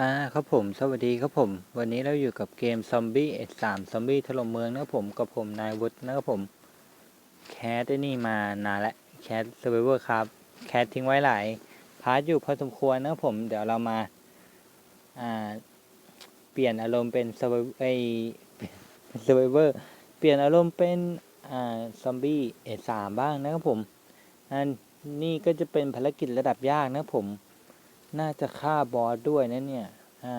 อ่าครับผมสวัสดีครับผม วันนี้เราอยู่กับเกมซอมบี้เอ็ดสามซอมบี้ถล่มเมืองนะครับผมกับผมนายวุฒินะครับผมแคสได้นี่มานานและแคสเซอร์ไวเวอร์ครับแคสทิ้งไว้หลายพาร์ทอยู่พอสมควรนะครับผมเดี๋ยวเรามาอ่าเปลี่ยนอารมณ์เป็นเซอร์ไวไอเซอร์ไวเวอร์เปลี่ยนอารมณ์เป็นอ่าซอมบี้เอ็ดสามบ้างนะครับผมอันนี่ก็จะเป็นภารกิจระดับยากนะครับผม น่าจะฆ่าบอสด้วยนะเนี่ย อ่า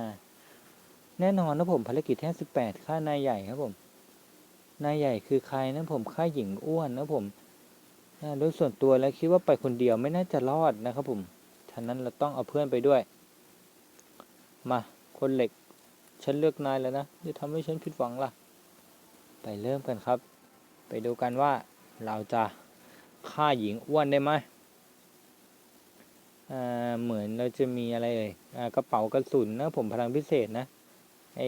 แน่นอนนะผมภารกิจแท่สิบแปดฆ่านายใหญ่ครับผม นายใหญ่คือใครนะผมฆ่าหญิงอ้วนนะผมโดยส่วนตัวแล้วคิดว่าไปคนเดียวไม่น่าจะรอดนะครับผม ฉะนั้นเราต้องเอาเพื่อนไปด้วย มา คนเหล็ก ฉันเลือกนายแล้วนะจะทำให้ฉันผิดหวังล่ะ ไปเริ่มกันครับ ไปดูกันว่าเราจะฆ่าหญิงอ้วนได้ไหม เหมือนเราจะมีอะไรเอ่ยกระเป๋ากระสุนนะผมพลังพิเศษนะไอ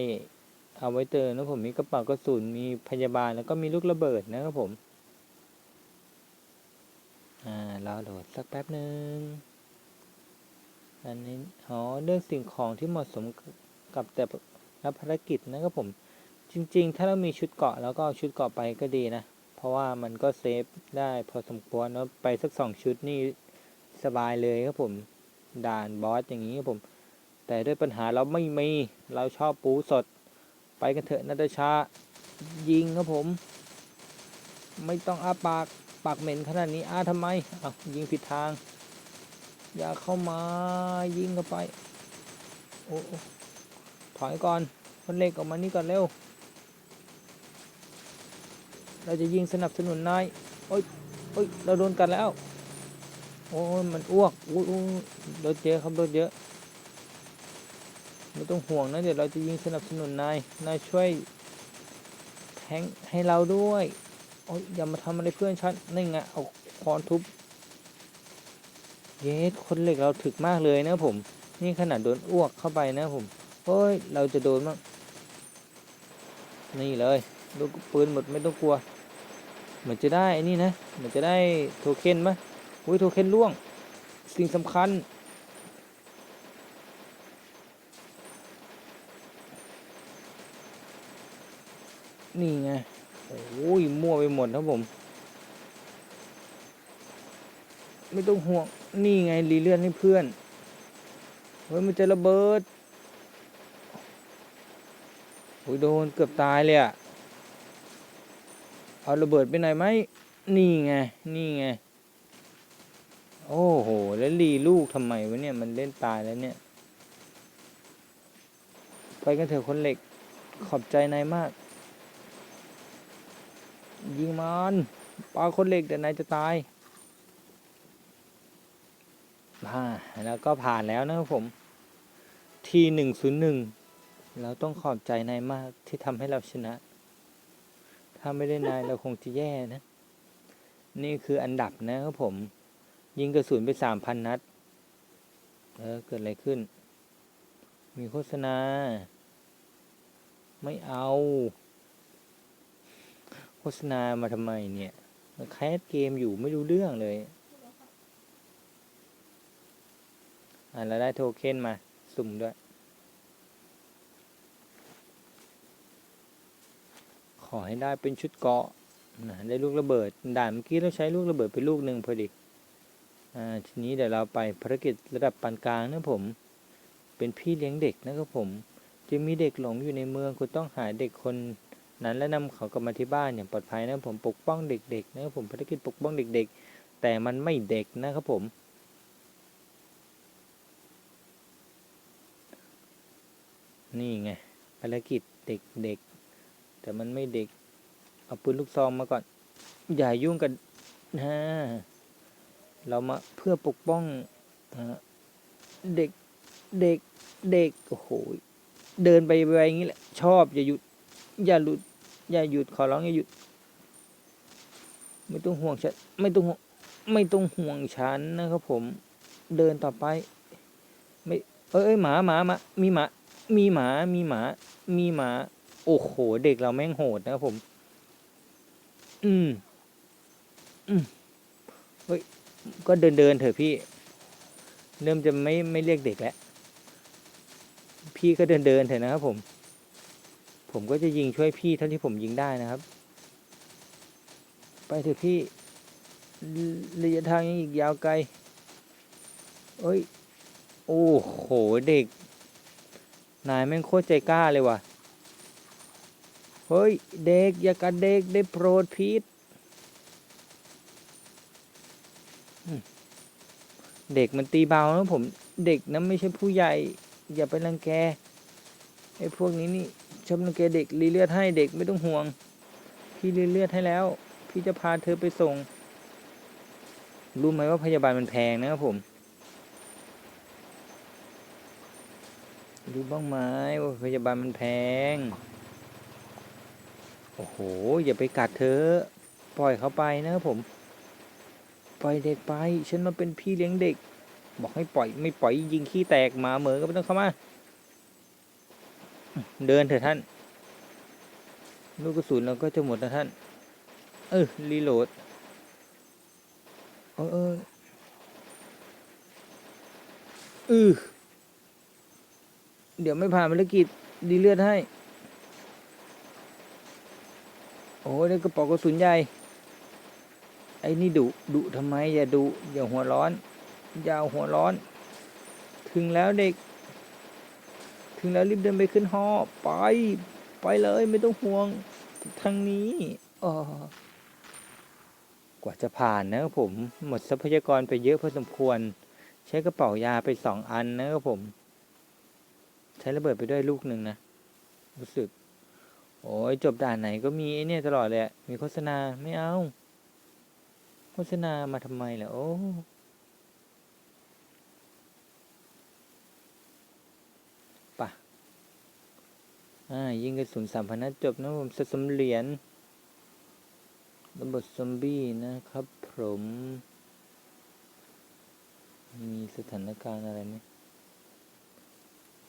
เอาไว้เตือนนะผมมีกระเป๋ากระสุนมีพยาบาลแล้วก็มีลูกระเบิดนะครับผมอ่ารอโหลดสักแป๊บหนึ่งอันนี้อ๋อเลือกสิ่งของที่เหมาะสมกับแต่ละภารกิจนะครับผม จริง ๆ ถ้าเรามีชุดเกาะแล้วก็เอาชุดเกาะไปก็ดีนะ เพราะว่ามันก็เซฟได้พอสมควรเนอะไปสักสองชุดนี่ สบายเลยครับผม ด่านบอสอย่างนี้ครับผม แต่ด้วยปัญหาเราไม่มี เราชอบปูสด ไปกันเถอะนาตาชา ยิงครับผม ไม่ต้องอาปาก ปากเหม็นขนาดนี้อาทำไมอะยิงผิดทาง อย่าเข้ามา ยิงเข้าไปโอ้โอ้ถอยก่อนคนเล็กออกมานี่ก่อนเร็ว เราจะยิงสนับสนุนนาย โอ้ยโอ้ย เราโดนกันแล้ว โอ้ยมันอ้วกอุ้ยรถเยอะครับรถเยอะ ไม่ต้องห่วงนะเดี๋ยวเราจะยิงสนับสนุนนาย นายช่วยแทงให้เราด้วย โอ้ยอย่ามาทำอะไรเพื่อนฉันนี่ไงเอาคอนทุบ เยสคนเหล็กเราถึกมากเลยนะผม นี่ขนาดโดนอ้วกเข้าไปนะผมเฮ้ยเราจะโดนมั้งนี่เลยลูกปืนหมดไม่ต้องกลัว เหมือนจะได้อ้นี่นะ เหมือนจะได้โทเค็นไห มอุ้ยโทเค็นล่วง สิ่งสำคัญ นี่ไง โอ้ย มั่วไปหมดครับผม ไม่ต้องห่วง นี่ไง รีเลื่อนให้เพื่อน เฮ้ย มันจะระเบิดโอ้ยโดนเกือบตายเลยอะเอาระเบิดไปไหนไหม นี่ไง นี่ไง โอ้โห แล้วรีลูกทำไมวะเนี่ย มันเล่นตายแล้วเนี่ย ไปกันเถอะคนเหล็ก ขอบใจนายมาก ยิงมันปาคนเหล็กเดี๋ยวนายจะตายผ่าแล้วก็ผ่านแล้วนะครับผม ทีหนึ่งศูนย์หนึ่งเราต้องขอบใจนายมากที่ทำให้เราชนะ ถ้าไม่ได้นายเราคงจะแย่นะ นี่คืออันดับนะครับผม ยิงกระสุนไปสามพันนัด เออ เกิดอะไรขึ้น มีโฆษณา ไม่เอา โฆษณามาทำไมเนี่ยแคสเกมอยู่ไม่รู้เรื่องเลย อ่าแล้วได้โทเค็นมา สุ่มด้วย ขอให้ได้เป็นชุดเกาะนะได้ลูกระเบิด ด่านเมื่อกี้เราใช้ลูกระเบิดไปลูกหนึ่งพอดี ทีนี้เดี๋ยวเราไปภารกิจระดับปานกลางนะผม เป็นพี่เลี้ยงเด็กนะครับผม จะมีเด็กหลงอยู่ในเมืองคุณต้องหาเด็กคนนั้นและนำเขากลับมาที่บ้านอย่างปลอดภัยนะผมปกป้องเด็กๆนะครับผมภารกิจปกป้องเด็ก ๆ แต่มันไม่เด็กนะครับผมนี่ไงภารกิจเด็กๆแต่มันไม่เด็กเอาปืนลูกซองมาก่อนอย่ายุ่งกันนะ เรามาเพื่อปกป้องเด็กเด็กเด็กโอ้โหเดินไปไปอย่างนี้แหละ ชอบอย่าหยุด อย่าหลุด อย่าหยุดขอร้องอย่าหยุด ไม่ต้องห่วงฉันไม่ต้องไม่ต้องห่วงฉันนะครับผม เดินต่อไป ไม่ เอ้ยหมาหมามามีหมา มีหมา มีหมา มีหมา โอ้โห เด็กเราแม่งโหดนะครับผม อืม อืมเฮ้ย ก็เดินเดินเถอะพี่ เริ่มจะไม่ไม่เรียกเด็กแล้ว พี่ก็เดินเดินเถอะนะครับผม ผมก็จะยิงช่วยพี่เท่าที่ผมยิงได้นะครับ ไปเถอะพี่ระยะทางยังอีกยาวไกล เอ้ย โอ้โห เด็ก นายแม่งโคตรใจกล้าเลยว่ะ เฮ้ย เด็ก อย่ากัดเด็กได้โปรดพีทอืม เด็กมันตีเบานะผมเด็กนั้นไม่ใช่ผู้ใหญ่ อย่าไปรังแกไอ้พวกนี้นี่ชอบรังแกเด็กรีเลือดให้เด็กไม่ต้องห่วง พี่รีเลือดให้แล้ว พี่จะพาเธอไปส่ง รู้ไหมว่าพยาบาลมันแพงนะครับผม รู้บ้างไหมว่าพยาบาลมันแพง โอ้โห อย่าไปกัดเธอ ปล่อยเขาไปนะครับผม ปล่อยเด็กไป ฉันมาเป็นพี่เลี้ยงเด็ก บอกให้ปล่อยไม่ปล่อยยิงขี้แตกหมาเหมือก็ไม่ต้องเข้ามา เดินเถอะท่าน ลูกกระสุนเราก็จะหมดนะท่าน เออรีโหลด เออเออเออเดี๋ยวไม่ผ่านภารกิจดีเลือดให้ โอ้ยได้กระป๋ากระสุนใหญ่ ไอ้นี่ดุดุทำไม อย่าดุอย่าหัวร้อนอย่าหัวร้อน ถึงแล้วเด็ก ถึงแล้วรีบเดินไปขึ้นหอไป ไปเลยไม่ต้องห่วงทางนี้อ๋อกว่าจะผ่านนะครับผม หมดทรัพยากรไปเยอะพอสมควร ใช้กระเป๋ายาไปสองอันนะครับผม ใช้ระเบิดไปด้วยลูกหนึ่งนะ รู้สึก โอ้ยจบด่านไหนก็มีไอ้เนี่ยตลอดเลยอะมีโฆษณาไม่เอาโฆ ษณามาทำไมล่ะโอ้ปะอ่า ยิงกระสุนสามพันนัดจบนะผมสะสมเหรียญระเบิดซอมบี้นะครับผมมีสถานการณ์อะไรไหม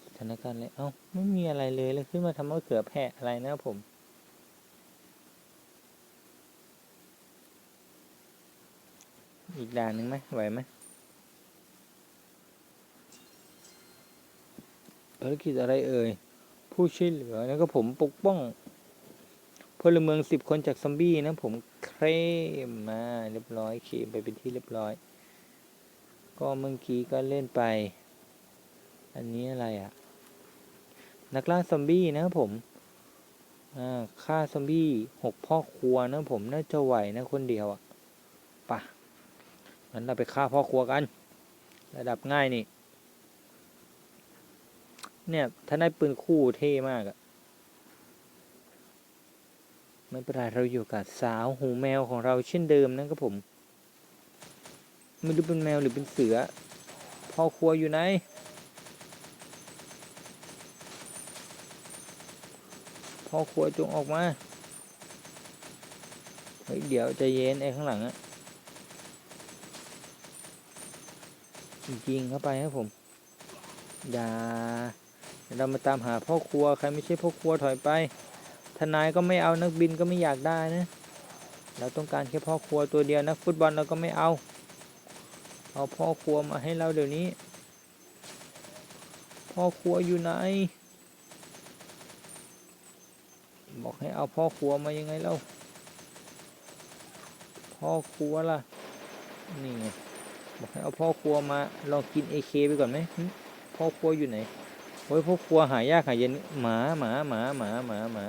สถานการณ์อะไร เอ้า ไม่มีอะไรเลย เลยขึ้นมาทำมะเขือแพะอะไรนะผม อีกด่านหนึ่งไหมไหวไหมภารกิจอะไรเอ่ย ผู้ช่วยเหลือแล้วก็ผมปกป้องพลเมืองสิบคนจากซอมบี้นะผมเคลมมาเรียบร้อยเคลมไปเป็นที่เรียบร้อย ก็เมื่อกี้ก็เล่นไป อันนี้อะไรอะ่ะ นักล่าซอมบี้นะผมฆ่าซอมบี้หกพ่อครัวนะผมน่าจะไหวนะคนเดียวอะ่ะปะ งั้นเราไปฆ่าพ่อครัวกัน ระดับง่ายนี่ เนี่ย ถ้าได้ปืนคู่เท่มากอะไม่เป็นไรเราอยู่กับสาวหูแมวของเราเช่นเดิมนะครับผม ไม่รู้เป็นแมวหรือเป็นเสือ พ่อครัวอยู่ไหนพ่อครัวจงออกมา เฮ้ย เดี๋ยวใจะเย็นไอ้ข้างหลังอะ ยิงเข้าไปครับผม อย่า เรามาตามหาพ่อครัว ใครไม่ใช่พ่อครัวถอยไป ทนายก็ไม่เอานักบินก็ไม่อยากได้นะ เราต้องการแค่พ่อครัวตัวเดียวนักฟุตบอลเราก็ไม่เอา เอาพ่อครัวมาให้เราเดี๋ยวนี้ พ่อครัวอยู่ไหน บอกให้เอาพ่อครัวมายังไงเล่าพ่อครัวล่ะ นี่ไง บอกให้เอาพ่อครัวมาลองกินเอเคไปก่อนไหมพ่อครัวอยู่ไหนโอ้ยพ่อครัวหายากหาเย็นหมาหมาหมาหมาหมาหมา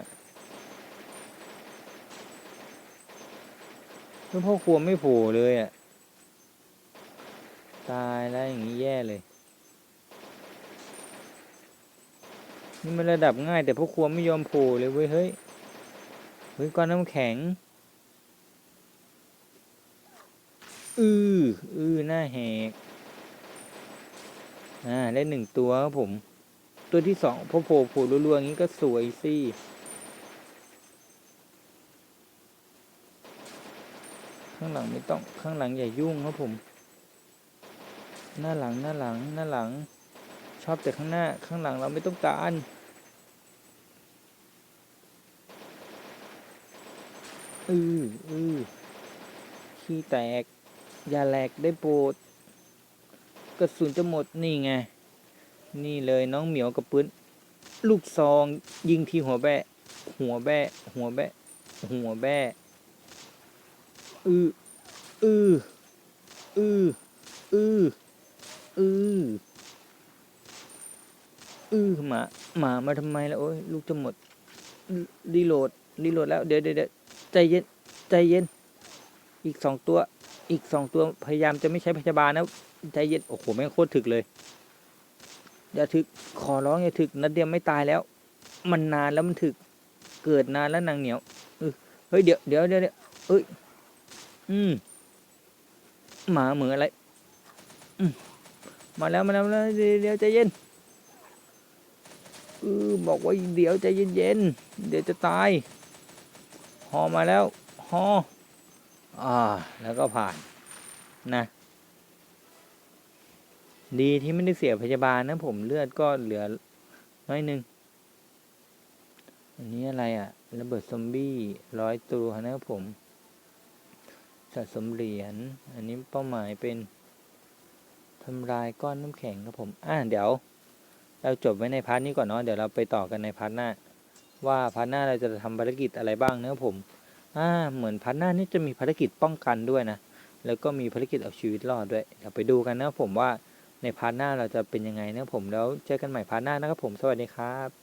แล้วพ่อครัวไม่โผล่เลยอะตายแล้วอย่างนี้แย่เลย นี่มันระดับง่ายแต่พ่อครัวไม่ยอมโผล่เลยเว้ยเฮ้ยเฮ้ยก้อนน้ำแข็ง อืออือหน้าแหกอ่าได้หนึ่งตัวครับผม ตัวที่สองพอโผล่โผล่รัวๆอย่างนี้ก็สวยสิข้างหลังไม่ต้องข้างหลังอย่ายุ่งครับผม หน้าหลังหน้าหลังหน้าหลัง ชอบแต่ข้างหน้า ข้างหลังเราไม่ต้องการอืออือขี้แตก อย่าแหลกได้โปรดกระสุนจะหมดนี่ไง นี่เลยน้องเหมียวกับปืนลูกซองยิงที่หัวแบะ หัวแบะ หัวแบะ หัวแบะ อืออืออืออืออืออือหมาหมามาทำไมล่ะโอ้ยลูกจะหมดรีโหลดรีโหลดแล้วเดี๋ยวเดี๋ยวเดี๋ยวใจเย็นใจเย็น อีกสองตัว อีกสองตัวพยายามจะไม่ใช้พยาบาลนะใจเย็นโอ้โหแม่งโคตรถึกเลยอย่าถึกขอร้องอย่าถึกนัดเดียวไม่ตายแล้ว มันนานแล้วมันถึกเกิดนานแล้วนางเหนียวเฮ้ยเดี๋ยวเดี๋ยวเดี๋ยวเดี๋ยวเอ้ยอืมหมาเหมืออะไรอืมาแล้วมาแล้วมาแล้วเดี๋ยวใจเย็นเออบอกว่าเดี๋ยวใจเย็นๆเดี๋ยวจะตายฮอมาแล้วฮอ อ่าแล้วก็ผ่านนะ ดีที่ไม่ได้เสียพยาบาลนะผมเลือดก็เหลือน้อยหนึ่งอันนี้อะไรอะ่ะ ระเบิดซอมบี้ร้อยตัวนะครับผม สะสมเหรียญ อันนี้เป้าหมายเป็นทำลายก้อนน้ำแข็งครับผม อ่าเดี๋ยว เราจบไว้ในพาร์ทนี้ก่อนเนาะ เดี๋ยวเราไปต่อกันในพาร์ทหน้า ว่าพาร์ทหน้าเราจะทำภารกิจอะไรบ้างนะครับผม อ่าเหมือนพาร์ทหน้านี่จะมีภารกิจป้องกันด้วยนะ แล้วก็มีภารกิจเอาชีวิตรอดด้วยเดี๋ยวไปดูกันนะผมว่าในพาร์ทหน้าเราจะเป็นยังไงนะผมแล้วเจอกันใหม่พาร์ทหน้านะครับผมสวัสดีครับ